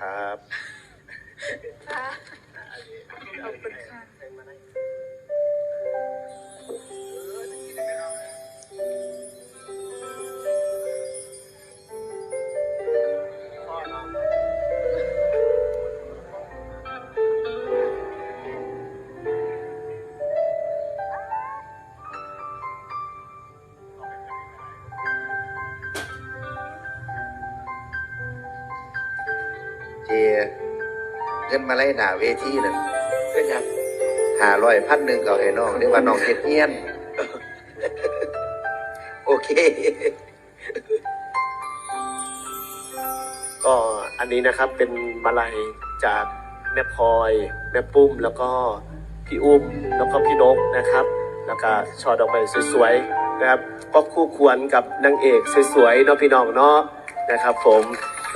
ครับ ค่ะขอบคุณค่ะ เจเงินมาไล่หนาเวทีนั่นเป็นยังหาร้อยพันหนึ่งก็ให้น้องเรียกว่าน้องเฮ็ดเงียนโอเค ก็อันนี้นะครับเป็นมาลัยจากแม่พลอย แม่ปุ้มแล้วก็พี่อุ้มแล้วก็พี่นกนะครับ แล้วก็ช่อดอกไม้สวยๆนะครับ ก็คู่ควรกับนางเอกสวยๆเนาะพี่น้องเนาะนะครับ ผม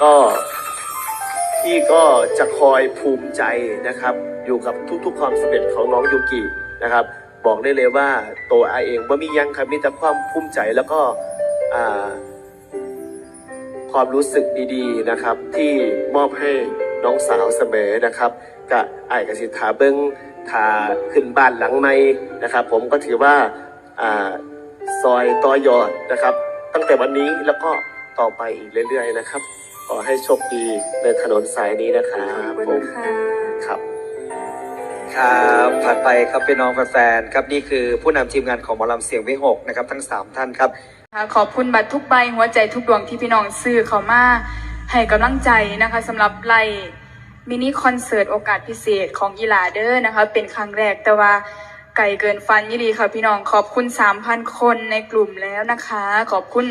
ก็ พี่ก็จะคอยภูมิใจนะครับ อยู่กับทุกๆ ความสำเร็จของน้องยูกินะครับ บอกได้เลยว่าตัวอาเองว่ามียังครับมีแต่ความภูมิใจแล้วก็ความรู้สึกดีๆนะครับ ที่มอบให้น้องสาวเสมอนะครับกับไอ้ายกสิทาเบิ้งทาขึ้นบ้านหลังใหม่นะครับ ผมก็ถือว่าอ่าซอยต่อยอดนะครับ ตั้งแต่วันนี้แล้วก็ต่อไปอีกเรื่อย ๆ นะครับ ขอให้โชคดีในถนนสายนี้นะครัขอบบคุณผมค่ะครับ ครับผ่านไปครับพี่น้องแฟนๆครับนี่คือผู้นำทีมงานของหมอลำเสียงวิหกนะครับ ทั้ง 3 ท่านครับค่ะขอบคุณบัตรทุกใบหัวใจทุกดวงที่พี่น้องซื้อเขามาให้กำลังใจนะคะสำหรับไล่มินิคอนเสิร์ตโอกาสพิเศษของอีหลาเดอร์นะคะ เป็นครั้งแรกแต่ว่า ไก่เกินฟันยี่ดีค่ะพี่น้องขอบคุณ3,000คนในกลุ่มแล้วนะคะ ขอบคุณ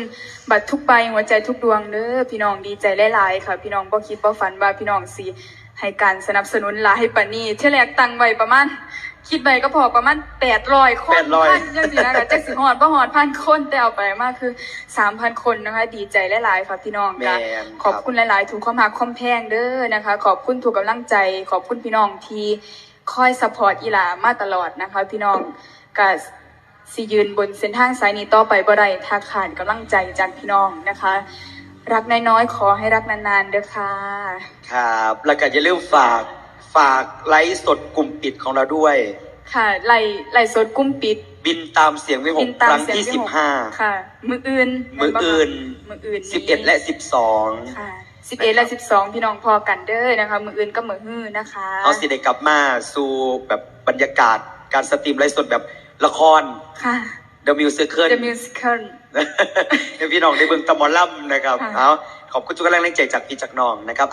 บัตรทุกใบหัวใจทุกดวงเด้อพี่น้องดีใจหลายๆค่ะ พี่น้องบ่คิดบ่ฝันว่าพี่น้องสิให้การสนับสนุนหลายปานนี้เที่ยแรกตั้งไว้ประมาณคิดไปก็พอประมาณ800คน800พันจังสินะคะจักสิฮอดบ่ฮอดพันคนแต่เอาไปมากคือ3,000คนนะคะ ดีใจหลาย ๆ ค่ะพี่น้องแม่ค่ะนครับขอบคุณหลาย ๆ ทุกความหักความแพงเด้อนะคะ ขอบคุณทุกกำลังใจ ขอบคุณพี่น้องที่ คอยสปอร์ตอีหลามาตลอดนะคะ พี่น้องก็สิยืนบนเส้นทางสายนี้ต่อไปบ่ได้ถ้าขาดกำลังใจจากพี่น้องนะคะ รักน้อยๆขอให้รักนานๆเด้อค่ะ ครับแล้วก็อย่าลืมฝากฝากไลฟ์สดกลุ่มปิดของเราด้วย ค่ะไล่ไล่สดกุ้มปิด บินตามเสียงวิหบิกนคตามรั้งเสียงที่วิสิบหกห้าค่ะ มืออื่นมืออื่นมืออื่นนี้สิบเอ็ดและสิบสองค่ะ สิบเอ็ดและสิบสองพี่น้องพอกันเด้อนะคะ มืออื่นก็มือฮื้อนะคะเอาสิได้กลับมาสู่แบบบรรยากาศการสตรีมไลฟ์สดแบบละคร ค่ะ The Musical The Musical ให้พี่น้องได้เบิ่งตะหมอลำนะครับค่ะเอาขอบคุณทุกกำลังใจจากพี่จากน้องนะครับ